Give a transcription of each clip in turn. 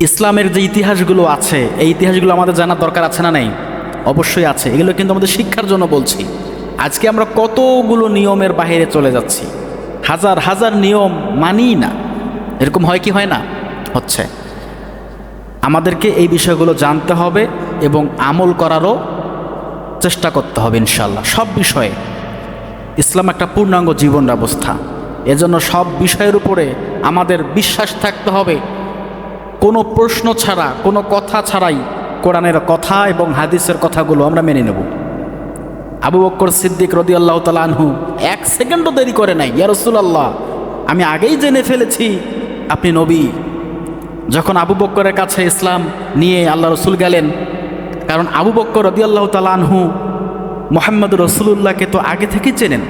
ইসলামের যে ইতিহাসগুলো আছে, এই ইতিহাসগুলো আমাদের জানার দরকার আছে না নেই? অবশ্যই আছে। এগুলো কিন্তু আমাদের শিক্ষার জন্য বলছি। আজকে আমরা কতগুলো নিয়মের বাইরে চলে যাচ্ছি? হাজার হাজার নিয়ম মানিই না। এরকম হয় কি হয় না? হচ্ছে। আমাদেরকে এই বিষয়গুলো জানতে হবে এবং আমল করারও চেষ্টা করতে হবে ইনশাল্লাহ সব বিষয়ে। ইসলাম একটা পূর্ণাঙ্গ জীবন ব্যবস্থা। এজন্য সব বিষয়ের উপরে আমাদের বিশ্বাস থাকতে হবে। কোনো প্রশ্ন ছাড়া, কোনো কথা ছাড়াই কোরআনের কথা এবং হাদিসের কথাগুলো আমরা মেনে নেব। আবু বক্কর সিদ্দিক রদি আল্লাহ আনহু এক সেকেন্ডও দেরি করে নাই, ইয়া আল্লাহ আমি আগেই জেনে ফেলেছি, আপনি নবী। যখন আবু বক্করের কাছে ইসলাম নিয়ে আল্লাহ রসুল গেলেন, কারণ আবু বক্কর রদি আল্লাহ আনহু মোহাম্মদ রসুল্লাহকে তো আগে থেকেই চেনেন।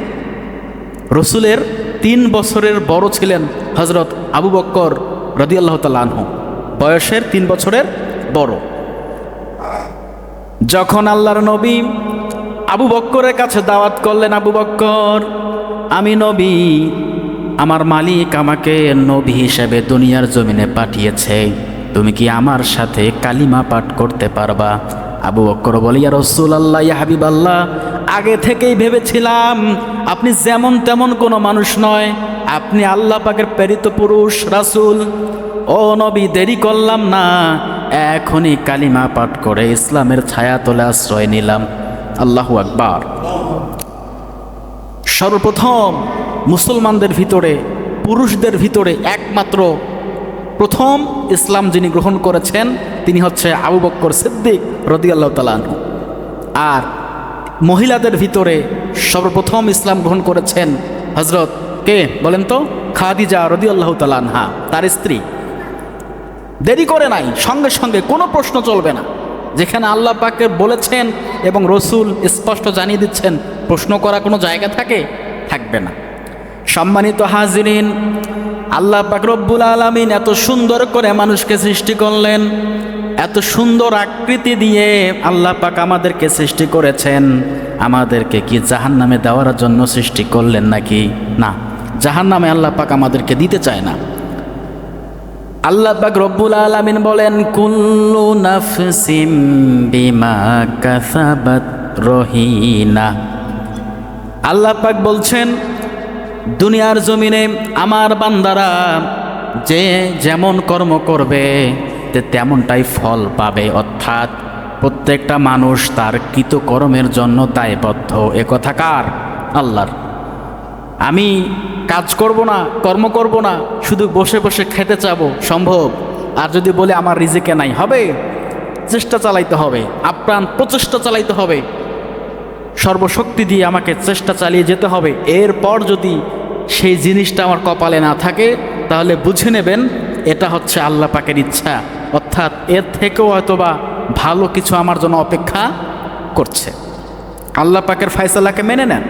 রসুলের তিন বছরের বড় ছিলেন হজরত আবু বক্কর রদি আল্লাহ আনহু। বয়সের তিন বছরের বড়। যখন আল্লাহর নবী আবু বক্করের কাছে দাওয়াত করলেন, আবু বক্কর, আমি নবী, আমার মালিক আমাকে নবী হিসেবে দুনিয়ার জমিনে পাঠিয়েছে। তুমি কি আমার সাথে কালিমা পাঠ করতে পারবা? আবু বক্কর বলিয়া রসুল আল্লাহ ইয়া হাবিব আল্লাহ আগে থেকেই ভেবেছিলাম আপনি যেমন তেমন কোনো মানুষ নয়। আপনি আল্লাহ পাকের প্রেরিত পুরুষ, রাসূল। ও নবী, দেরি করলাম না। এখনই কালিমা পাঠ করে ইসলামের ছায়া তোলে আশ্রয় নিলাম। আল্লাহু আকবার। সর্বপ্রথম মুসলমানদের ভিতরে, পুরুষদের ভিতরে একমাত্র প্রথম ইসলাম যিনি গ্রহণ করেছেন, তিনি হচ্ছে আবু বক্কর সিদ্দিক রদিয়াল্লাহ তালানহু আর মহিলাদের ভিতরে সর্বপ্রথম ইসলাম গ্রহণ করেছেন হজরত কে বলেন তো? খাদিজা রদিয়াল্লাহ তালানহা তার স্ত্রী। দেরি করে নাই, সঙ্গে সঙ্গে কোনো প্রশ্ন চলবে না। যেখানে আল্লাহ পাকে বলেছেন এবং রসুল স্পষ্ট জানিয়ে দিচ্ছেন, প্রশ্ন করা কোনো জায়গা থাকে? থাকবে না। সম্মানিত হাজিরিন, আল্লাহ পাক রব্বুল আলমিন এত সুন্দর করে মানুষকে সৃষ্টি করলেন, এত সুন্দর আকৃতি দিয়ে আল্লাহ পাক আমাদেরকে সৃষ্টি করেছেন। আমাদেরকে কি জাহান নামে দেওয়ার জন্য সৃষ্টি করলেন নাকি? না জাহান নামে আল্লাহ পাক আমাদেরকে দিতে চায় না। আল্লাহ পাক রব্বুল আলামিন বলেন, কুল্লু নাফসিম বিমা কাসাবাত রহিনা। আল্লাহ পাক বলছেন, দুনিয়ার জমিনে আমার বান্দারা যে যেমন কর্ম করবে তেমনটাই ফল পাবে। অর্থাৎ প্রত্যেকটা মানুষ তার কৃতকর্মের জন্য দায়বদ্ধ। এ কথা আল্লাহর। আমি কাজ করব না, কর্ম করব না, শুধু বসে বসে খেতে চাবো, সম্ভব। আর যদি বলে আমার রিজিকে নাই, হবে? চেষ্টা চালাইতে হবে, আপ্রাণ প্রচেষ্টা চালাইতে হবে। সর্বশক্তি দিয়ে আমাকে চেষ্টা চালিয়ে যেতে হবে। এরপর যদি সেই জিনিসটা আমার কপালে না থাকে, তাহলে বুঝে নেবেন, এটা হচ্ছে আল্লাহ পাকের ইচ্ছা। অর্থাৎ এর থেকেও হয়তোবা ভালো কিছু আমার জন্য অপেক্ষা করছে। আল্লাহ পাকের ফায়সালাকে মেনে নেন।